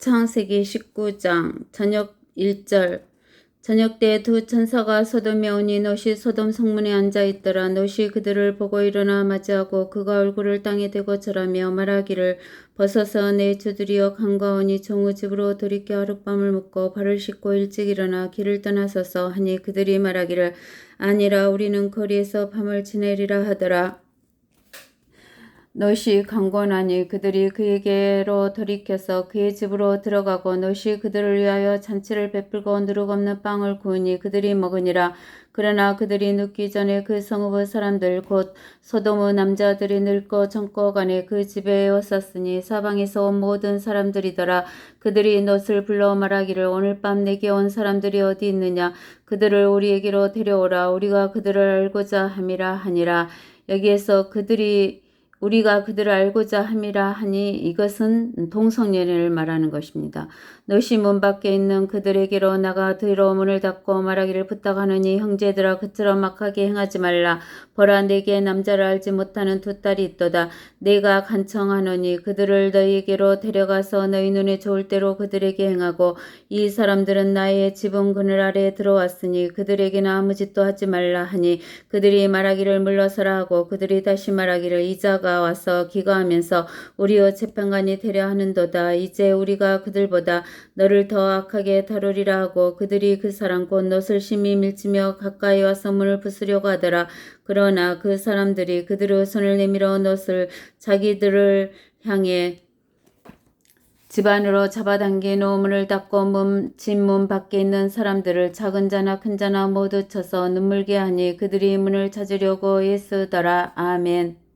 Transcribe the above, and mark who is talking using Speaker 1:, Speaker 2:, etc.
Speaker 1: 창세기 19장 저녁 1절. 저녁 때두 천사가 소돔에 오니 롯이 소돔 성문에 앉아 있더라. 롯이 그들을 보고 일어나 맞이하고 그가 얼굴을 땅에 대고 절하며 말하기를 벗어서 내 주들이여 간과하니 종의 집으로 돌이켜 하룻밤을 묵고 발을 씻고 일찍 일어나 길을 떠나서서 하니 그들이 말하기를 아니라 우리는 거리에서 밤을 지내리라 하더라 롯이 강권하니 그들이 그에게로 돌이켜서 그의 집으로 들어가고 롯이 그들을 위하여 잔치를 베풀고 누룩 없는 빵을 구우니 그들이 먹으니라. 그러나 그들이 눕기 전에 그 성읍의 사람들 곧 소돔의 남자들이 늙고 젊고 간에 그 집에 왔었으니 사방에서 온 모든 사람들이더라. 그들이 롯을 불러 말하기를 오늘 밤 내게 온 사람들이 어디 있느냐? 그들을 우리에게로 데려오라. 우리가 그들을 알고자 함이라 하니라. 여기에서 그들이 우리가 그들을 알고자 함이라 하니 이것은 동성연애를 말하는 것입니다. 너시 문 밖에 있는 그들에게로 나가 들어 문을 닫고 말하기를 부탁하느니 형제들아 그처럼 막하게 행하지 말라. 보라 내게 남자를 알지 못하는 두 딸이 있도다. 내가 간청하노니 그들을 너희에게로 데려가서 너희 눈에 좋을 대로 그들에게 행하고 이 사람들은 나의 지붕 그늘 아래에 들어왔으니 그들에게는 아무 짓도 하지 말라 하니 그들이 말하기를 물러서라 하고 그들이 다시 말하기를 이자가 와서 기거하면서 우리의 재판관이 되려 하는도다. 이제 우리가 그들보다 너를 더 악하게 다루리라 하고 그들이 그 사람 곧 롯을 심히 밀치며 가까이 와서 문을 부수려고 하더라. 그러나 그 사람들이 그들의 손을 내밀어 롯을 자기들을 향해 집 안으로 잡아당긴 문을 닫고 문, 집문 밖에 있는 사람들을 작은 자나 큰 자나 모두 쳐서 눈물게 하니 그들이 문을 찾으려고 애쓰더라. 아멘.